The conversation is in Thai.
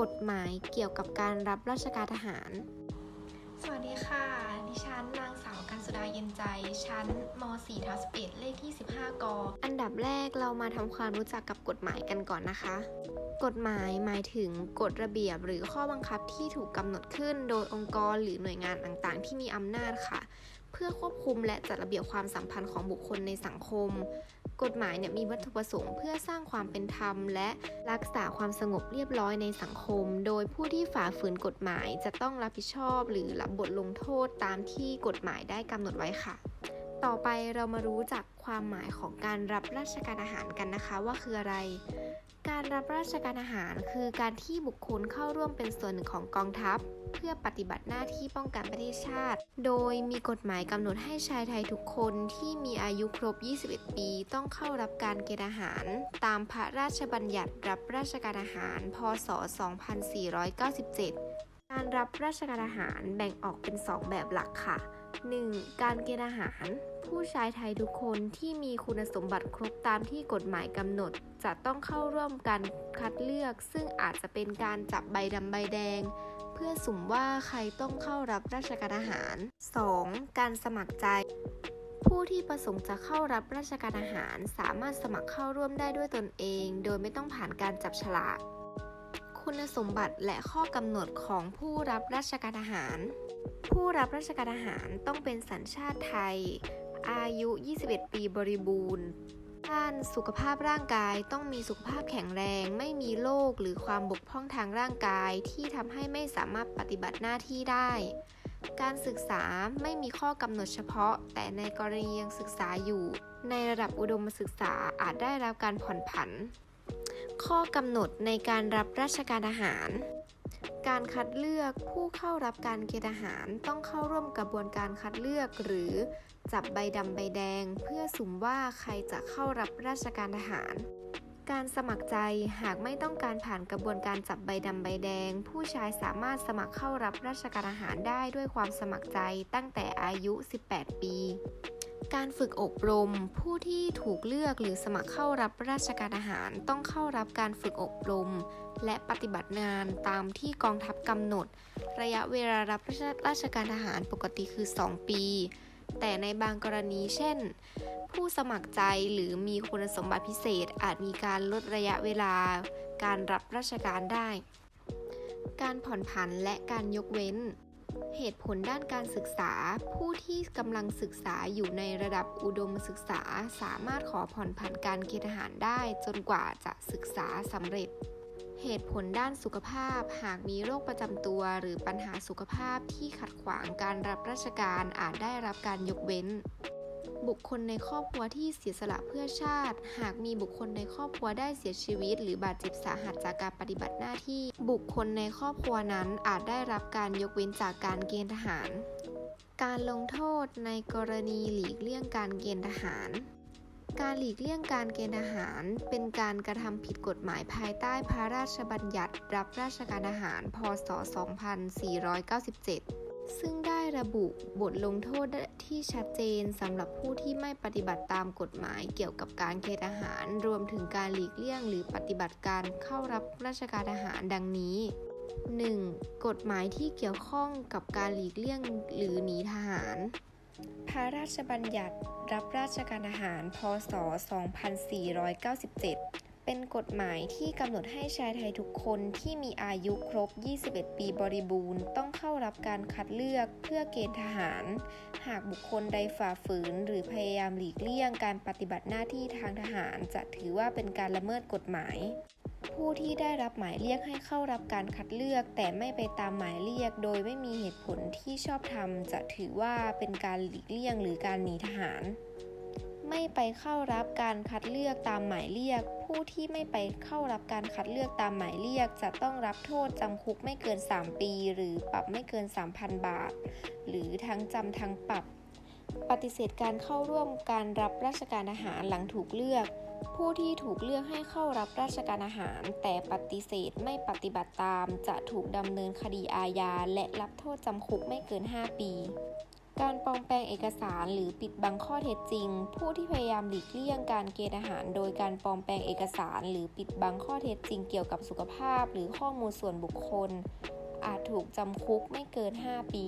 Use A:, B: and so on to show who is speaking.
A: กฎหมายเกี่ยวกับการรับราชการทหาร
B: สวัสดีค่ะ ดิฉันนางสาวกันสุดาเย็นใจ ชั้นม .4 ทับ11เลขที่ 15 ก
A: อันดับแรกเรามาทำความรู้จักกับกฎหมายกันก่อนนะคะ กฎหมายหมายถึงกฎระเบียบหรือข้อบังคับที่ถูกกำหนดขึ้นโดยองค์กรหรือหน่วยงานต่างๆ ที่มีอำนาจค่ะ เพื่อควบคุมและจัดระเบียบความสัมพันธ์ของบุคคลในสังคม กฎหมายเนี่ยมีวัตถุประสงค์เพื่อสร้างความเป็นธรรม และรักษาความสงบเรียบร้อยในสังคม โดยผู้ที่ฝ่าฝืนกฎหมายจะต้องรับผิดชอบ หรือรับบทลงโทษตามที่กฎหมายได้กำหนดไว้ค่ะ ต่อไปเรามารู้จักความหมายของการรับราชการอาหารกันนะคะว่าคืออะไร การรับราชการอาหารคือการที่บุคคลเข้าร่วมเป็นส่วนหนึ่งของกองทัพ เพื่อปฏิบัติหน้าที่ป้องกันประเทศชาติ โดยมีกฎหมายกำหนดให้ชายไทยทุกคนที่มีอายุครบ 21 ปี ต้องเข้ารับการเกณฑ์อาหาร ตามพระราชบัญญัติรับราชการอาหาร พศ 2497 การรับราชการอาหารแบ่งออกเป็น 2 แบบหลักค่ะ 1. การเกณฑ์อาหาร ผู้ชายไทยทุกคนที่มีคุณสมบัติครบตามที่กฎหมายกำหนด จะต้องเข้าร่วมการคัดเลือก ซึ่งอาจจะเป็นการจับใบดำใบแดง เพื่อสุ่มว่าใครต้องเข้ารับราชการอาหาร 2. การสมัครใจ ผู้ที่ประสงค์จะเข้ารับราชการอาหาร สามารถสมัครเข้าร่วมได้ด้วยตนเอง โดยไม่ต้องผ่านการจับฉลาก คุณสมบัติและข้อกำหนดของผู้รับราชการอาหาร ผู้รับราชการอาหารต้องเป็นสัญชาติไทย อายุ 21 ปีบริบูรณ์ด้านสุขภาพร่างกายต้องมีสุขภาพแข็งแรง ไม่มีโรคหรือความบกพร่องทางร่างกายที่ทำให้ไม่สามารถปฏิบัติหน้าที่ได้ การศึกษาไม่มีข้อกำหนดเฉพาะ แต่ในกรณียังศึกษาอยู่ ในระดับอุดมศึกษาอาจได้รับการผ่อนผัน ข้อกำหนดในการรับราชการอาหาร การคัดเลือกผู้เข้ารับการเกณฑ์อาหารต้องเข้าร่วมกระบวนการคัดเลือก หรือจับใบดำใบแดง เพื่อสุ่มว่าใครจะเข้ารับราชการทหาร การสมัครใจหากไม่ต้องการผ่านกระบวนการจับใบดำใบแดง ผู้ชายสามารถสมัครเข้ารับราชการอาหารได้ด้วยความสมัครใจตั้งแต่อายุ 18 ปี การฝึกอบรม ผู้ที่ถูกเลือกหรือสมัครเข้ารับราชการอาหารต้องเข้ารับการฝึกอบรม และปฏิบัติงานตามที่กองทัพกำหนด ระยะเวลารับราชการทหารปกติคือ 2 ปี แต่ในบางกรณีเช่น ผู้สมัครใจหรือมีคุณสมบัติพิเศษอาจมีการลดระยะเวลา การรับราชการได้ การผ่อนผันและการยกเว้น เหตุผลด้านการศึกษา ผู้ที่กำลังศึกษาอยู่ในระดับอุดมศึกษา สามารถขอผ่อนผันการเกณฑ์ทหารได้จนกว่าจะศึกษาสำเร็จ เหตุผลด้านสุขภาพ หากมีโรคประจำตัว หรือปัญหาสุขภาพที่ขัดขวางการรับราชการอาจได้รับการยกเว้น บุคคลในครอบครัวที่เสียสละเพื่อชาติ หากมีบุคคลในครอบครัวได้เสียชีวิต หรือบาดเจ็บสาหัสจากการปฏิบัติหน้าที่ บุคคลในครอบครัวนั้นอาจได้รับการยกเว้นจากการเกณฑ์ทหาร การลงโทษในกรณีหลีกเลี่ยงการเกณฑ์ทหารการหลีกเลี่ยงการเกณฑ์ทหารเป็นการกระทำผิดกฎหมายภายใต้พระราชบัญญัติ รับราชการทหาร พศ 2497 ซึ่งได้ระบุบทลงโทษที่ชัดเจนสำหรับผู้ที่ไม่ปฏิบัติตามกฎหมายเกี่ยวกับการเกณฑ์ทหาร รวมถึงการหลีกเลี่ยง หรือปฏิบัติการเข้ารับราชการทหารดังนี้ 1. กฎหมายที่เกี่ยวข้องกับการหลีกเลี่ยงหรือหนีทหาร พระราชบัญญัติรับราชการทหาร พศ 2497 เป็นกฎหมายที่กำหนดให้ชายไทยทุกคนที่มีอายุครบ 21 ปีบริบูรณ์ต้องเข้ารับการคัดเลือกเพื่อเกณฑ์ทหาร หากบุคคลใดฝ่าฝืน หรือพยายามหลีกเลี่ยงการปฏิบัติหน้าที่ทางทหาร จะถือว่าเป็นการละเมิดกฎหมายผู้ที่ได้รับหมายเรียกให้เข้ารับการคัดเลือก แต่ไม่ไปตามหมายเรียก โดยไม่มีเหตุผลที่ชอบธรรมจะถือว่าเป็นการหลีกเลี่ยงหรือการหนีทหาร ไม่ไปเข้ารับการคัดเลือกตามหมายเรียก ผู้ที่ไม่ไปเข้ารับการคัดเลือกตามหมายเรียก จะต้องรับโทษจำคุกไม่เกิน 3 ปี หรือปรับไม่เกิน 3,000 บาท หรือทั้งจำทั้งปรับ ปฏิเสธการเข้าร่วมการรับราชการอาหารหลังถูกเลือก ผู้ที่ถูกเลือกให้เข้ารับราชการอาหาร แต่ปฏิเสธไม่ปฏิบัติตาม จะถูกดำเนินคดีอาญาและรับโทษจำคุกไม่เกิน 5 ปี การปลอมแปลงเอกสารหรือปิดบังข้อเท็จจริง ผู้ที่พยายามหลีกเลี่ยงการเกณฑ์อาหาร โดยการปลอมแปลงเอกสาร หรือปิดบังข้อเท็จจริงเกี่ยวกับสุขภาพ หรือข้อมูลส่วนบุคคล อาจถูกจำคุกไม่เกิน 5 ปี